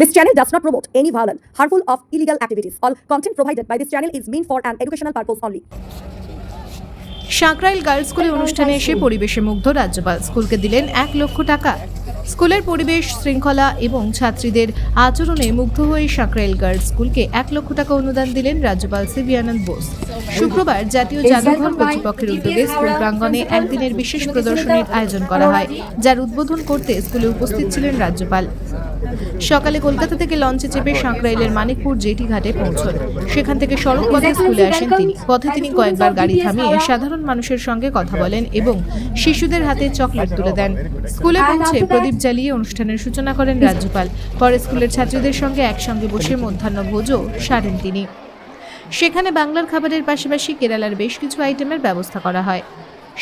This channel does not promote any violent, harmful, of illegal activities. All content provided by this channel is meant for an educational purpose only. Sankrail girls স্কুলে অনুষ্ঠানে এসে পরিবেশে মুগ্ধ রাজ্যপাল স্কুলকে দিলেন এক লক্ষ টাকা স্কুলের পরিবেশ শৃঙ্খলা এবং ছাত্রীদের আচরণে মুগ্ধ হয়ে সাঁকরাইল গার্লস স্কুলকে এক লক্ষ টাকা অনুদান দিলেন রাজ্যপাল সিবি আনন্দ বোস শুক্রবার জাতীয় জাদুঘর কর্তৃপক্ষের উদ্যোগে স্কুল প্রাঙ্গণে একদিনের বিশেষ প্রদর্শনীর আয়োজন করা হয় যার উদ্বোধন করতে স্কুলে উপস্থিত ছিলেন রাজ্যপাল সকালে কলকাতা থেকে লঞ্চে চেপে সাঁকরাইলের মানিকপুর জেটি ঘাটে পৌঁছন। সেখান থেকে সড়ক পথে স্কুলে আসেন তিনি। পথে তিনি কয়েকবার গাড়ি থামিয়ে সাধারণ মানুষের সঙ্গে কথা বলেন এবং শিশুদের হাতে চকলেট তুলে দেন। স্কুলে পৌঁছে প্রদীপ জ্বালিয়ে অনুষ্ঠানের সূচনা করেন রাজ্যপাল। পরে স্কুলের ছাত্রীদের সঙ্গে একসঙ্গে বসে মধ্যাহ্ন ভোজও সারেন তিনি। সেখানে বাংলার খাবারের পাশাপাশি কেরালার বেশ কিছু আইটেমের ব্যবস্থা করা হয়।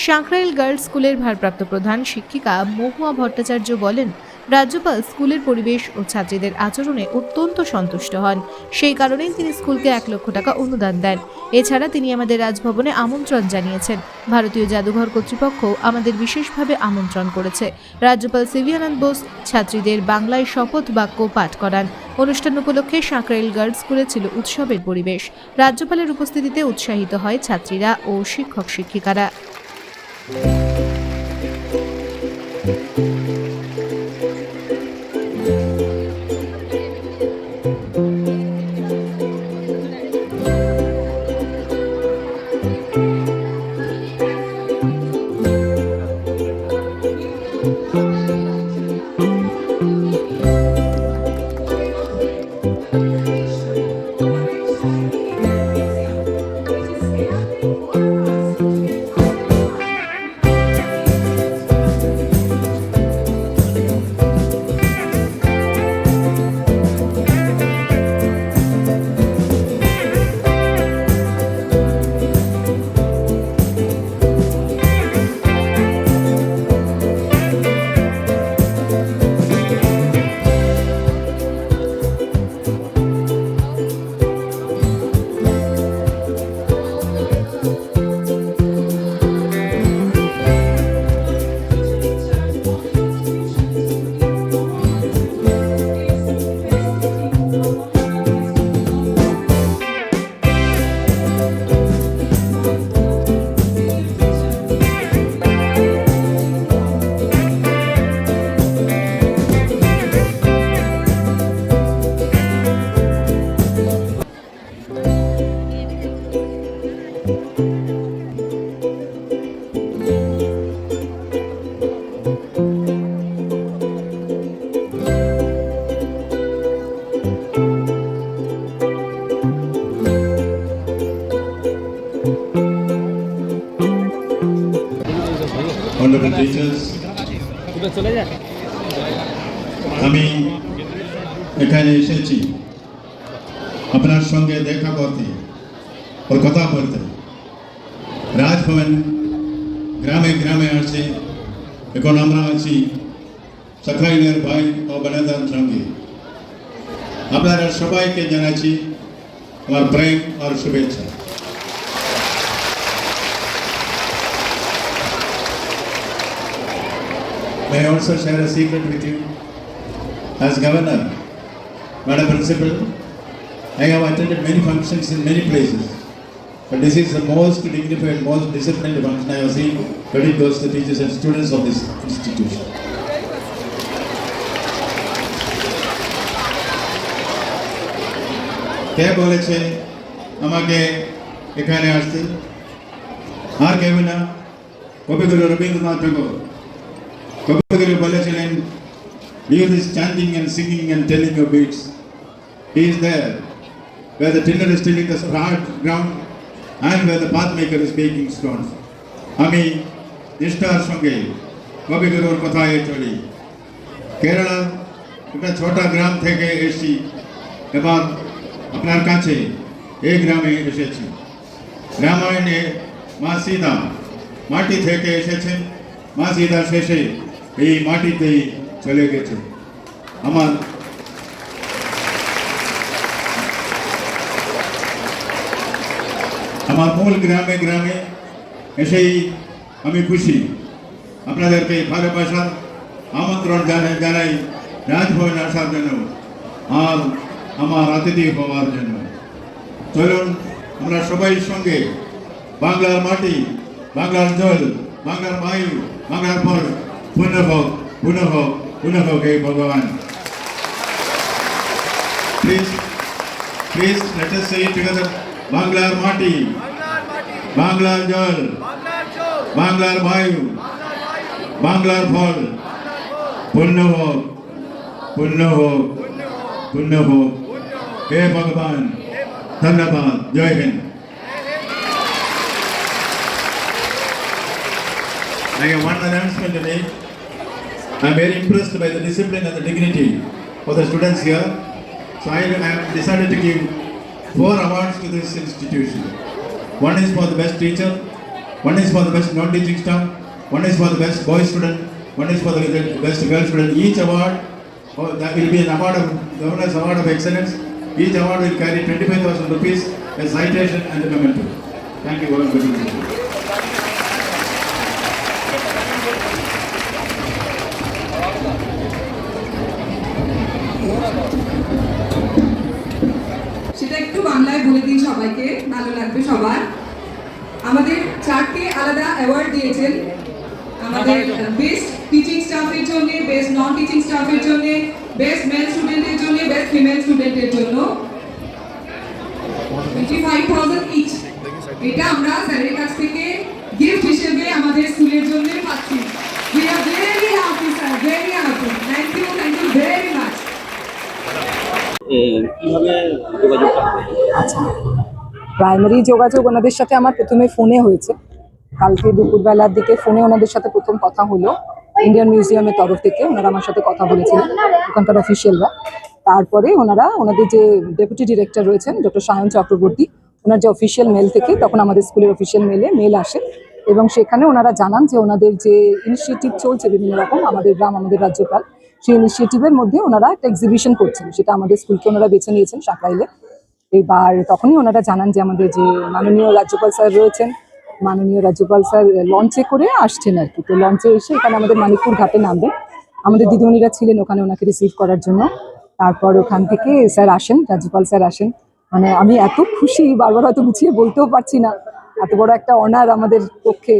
সাঁকরাইল গার্লস স্কুলের ভারপ্রাপ্ত প্রধান শিক্ষিকা মহুয়া ভট্টাচার্য বলেন রাজ্যপাল স্কুলের পরিবেশ ও ছাত্রীদের আচরণে অত্যন্ত সন্তুষ্ট হন। সেই কারণেই তিনি স্কুলকে এক লক্ষ টাকা অনুদান দেন। এছাড়া তিনি আমাদের রাজভবনে আমন্ত্রণ জানিয়েছেন। ভারতীয় জাদুঘর কর্তৃপক্ষ আমাদের বিশেষভাবে আমন্ত্রণ করেছে। রাজ্যপাল সিভি আনন্দ বোস ছাত্রীদের বাংলায় শপথ বাক্য পাঠ করান। অনুষ্ঠান উপলক্ষে সাঁকরাইল গার্লস স্কুলে ছিল উৎসবের পরিবেশ। রাজ্যপালের উপস্থিতিতে উৎসাহিত হয় ছাত্রীরা ও শিক্ষক শিক্ষিকারা আমি এখানে এসেছি। আপনার সঙ্গে দেখা করতে ও কথা বলতে। রাজভবন গ্রামে গ্রামে আছে এখন আমরা আছি সখাইনের ভাই ও বোনেদের সঙ্গে। আপনারা সবাইকে জানাচ্ছি আমার প্রেম আর শুভেচ্ছা। May I also share a secret with you? As governor, Madam Principal, I have attended many functions in many places. But this is the most dignified, most disciplined function I have seen. Credit goes to teachers and students of this institution. কে বলেছে আমাকে এখানে আসতে আর কেউ না কবিগুরু রবীন্দ্রনাথ ঠাকুর কবিগুরু বলেছিলেন Youth is chanting and singing and telling your beats. He is there where the tiller is tilling the hard ground and where the pathmaker is making stones. আমি নিষ্ঠার সঙ্গে কবিগুরুর কথায় চলি কেরালা একটা ছোটা গ্রাম থেকে এসেছি এবার আপনার কাছে এই গ্রামে এসেছি রামায়ণে মা সীতা মাটি থেকে এসেছেন মা সীতা শেষে এই মাটিতেই চলে গেছে। আমার আমার মূল গ্রামে গ্রামে এসেই আমি খুশি। আপনাদেরকে ভালোবাসার আমন্ত্রণ জানাই জানাই রাজভবনে আসার জন্য আর আমার অতিথি হওয়ার জন্য। চলুন, আমরা সবাই সঙ্গে বাংলার মাটি, বাংলার জল, বাংলার বায়ু, বাংলার ফল પુનઃ પુનઃ પુનઃ હે ભગવાન Please, please let us say it together. Banglar Mati, Banglar Jal, Banglar Bayu, Banglar Phal, Punna ho, Punna ho, Punna ho. Hey Bhagavan, Dhanabad, Jai Hind. I have one announcement today. I am very impressed by the discipline and the dignity of the students here. So I have decided to give four awards to this institution. One is for the best teacher, one is for the best non-teaching staff, one is for the best boy student, one is for the best girl student. Each award, oh, that will be an award of, Governor's Award of Excellence. Each award will carry twenty-five thousand rupees, a citation and a memento. Thank you very সবাইকে ভালো লাগবে সবার। আমাদের চারটে আলাদা award দিয়েছেন। আমাদের best teaching স্টাফের জন্য বেস্ট নন টিচিং স্টাফের জন্য বেস্ট মেল স্টুডেন্টের জন্য বেস্ট ফিমেল স্টুডেন্টের জন্য ইচ এটা আমরা স্যারের কাছ থেকে গিফট হিসেবে আমাদের স্কুলের জন্য পাচ্ছি। কীভাবে যোগাযোগটা আচ্ছা। প্রাইমারি যোগাযোগ ওনাদের সাথে আমার প্রথমে ফোনে হয়েছে। কালকে দুপুরবেলার দিকে ফোনে ওনাদের সাথে প্রথম কথা হলো। ইন্ডিয়ান মিউজিয়ামের তরফ থেকে ওনারা আমার সাথে কথা বলেছিলেন, ওখানকার অফিসিয়ালরা তারপরে ওনারা, ওনাদের যে ডেপুটি ডিরেক্টর রয়েছেন ডক্টর সায়ন চক্রবর্তী, ওনার যে অফিসিয়াল মেল থেকে তখন আমাদের স্কুলের অফিসিয়াল মেলে মেল আসে এবং সেখানে ওনারা জানান যে ওনাদের যে ইনিশিয়েটিভ চলছে বিভিন্ন রকম, আমাদের গ্রাম, আমাদের রাজ্যপাল, সেই ইনিশিয়েটিভের মধ্যে ওনারা একটা এক্সিবিশন করছেন। সেটা আমাদের স্কুলকে ওনারা বেছে নিয়েছেন সাকরাইলে এবার তখনই ওনারা জানান যে আমাদের যে মাননীয় রাজ্যপাল স্যার রয়েছেন, মাননীয় রাজ্যপাল স্যার লঞ্চে করে আসছেন আর কি। তো লঞ্চে এসে এখানে আমাদের মানিকপুর ঘাটে নামবেন। আমাদের দিদিমণিরা ছিলেন ওখানে ওনাকে রিসিভ করার জন্য। তারপর ওখান থেকে স্যার আসেন, রাজ্যপাল স্যার আসেন। মানে আমি এত খুশি, বারবার হয়তো গুছিয়ে বলতেও পারছি না। এত বড় একটা অনার আমাদের পক্ষে,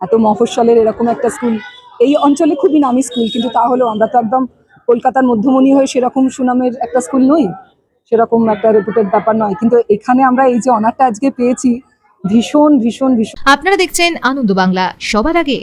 এত মফস্বলের এরকম একটা স্কুল এই অঞ্চলে খুবই নামি স্কুল কিন্তু তাহলেও আমরা তো একদম কলকাতার মধ্যমণি হয়ে সেরকম সুনামের একটা স্কুল নই। সেরকম একটা রেপুটেড ব্যাপার নয়। কিন্তু এখানে আমরা এই যে অনারটা আজকে পেয়েছি, ভীষণ ভীষণ ভীষণ। আপনারা দেখছেন আনন্দ বাংলা। সবার আগে